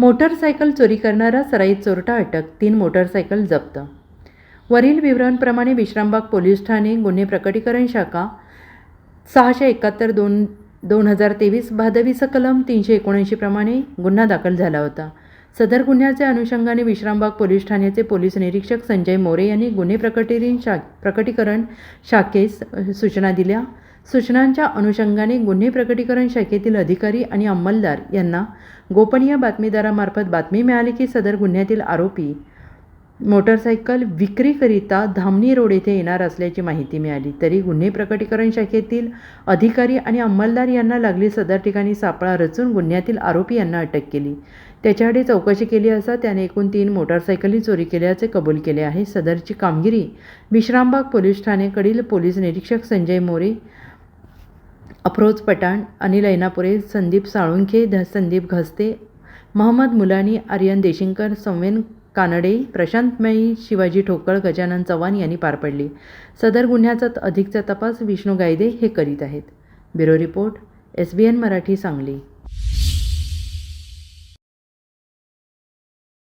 Motorcycle चोरी करणारा सराईत चोरटा अटक तीन मोटरसायकल जप्त. वरील विवरणप्रमाणे विश्रामबाग पोलीस ठाणे गुन्हे प्रकटीकरण शाखा सहाशे एकाहत्तर दोन दोन हजार तेवीस भादवीचं कलम तीनशे एकोणऐंशीप्रमाणे गुन्हा दाखल झाला होता. सदर गुन्ह्याच्या अनुषंगाने विश्रामबाग पोलीस ठाण्याचे पोलीस निरीक्षक संजय मोरे यांनी गुन्हे प्रकटीकरण शा प्रकटीकरण शाखेस सूचना दिल्या. सूचनांच्या अनुषंगाने गुन्हे प्रकटीकरण शाखेतील अधिकारी आणि अंमलदार यांना गोपनीय बातमीदारामार्फत बातमी मिळाली की सदर गुन्ह्यातील आरोपी मोटरसायकल विक्रीकरिता धामणी रोड येथे येणार असल्याची माहिती मिळाली. तरी गुन्हे प्रकटीकरण शाखेतील अधिकारी आणि अंमलदार यांना लागली सदर ठिकाणी सापळा रचून गुन्ह्यातील आरोपी यांना अटक केली. त्याच्याकडे चौकशी केली असता त्याने एकूण तीन मोटारसायकली चोरी केल्याचे कबूल केले आहे. सदरची कामगिरी विश्रामबाग पोलीस ठाणेकडील पोलीस निरीक्षक संजय मोरे अफरोज पठाण अनिल ऐनापुरे संदीप साळुंखे ध संदीप घस्ते महम्मद मुलानी आर्यन देशिंकर संवेन कानडे प्रशांतमयी शिवाजी ठोकळ गजानन चव्हाण यांनी पार पडली. सदर गुन्ह्याचा अधिकचा तपास विष्णू गायदे हे करीत आहेत. Bureau report S B N Marathi Sangli.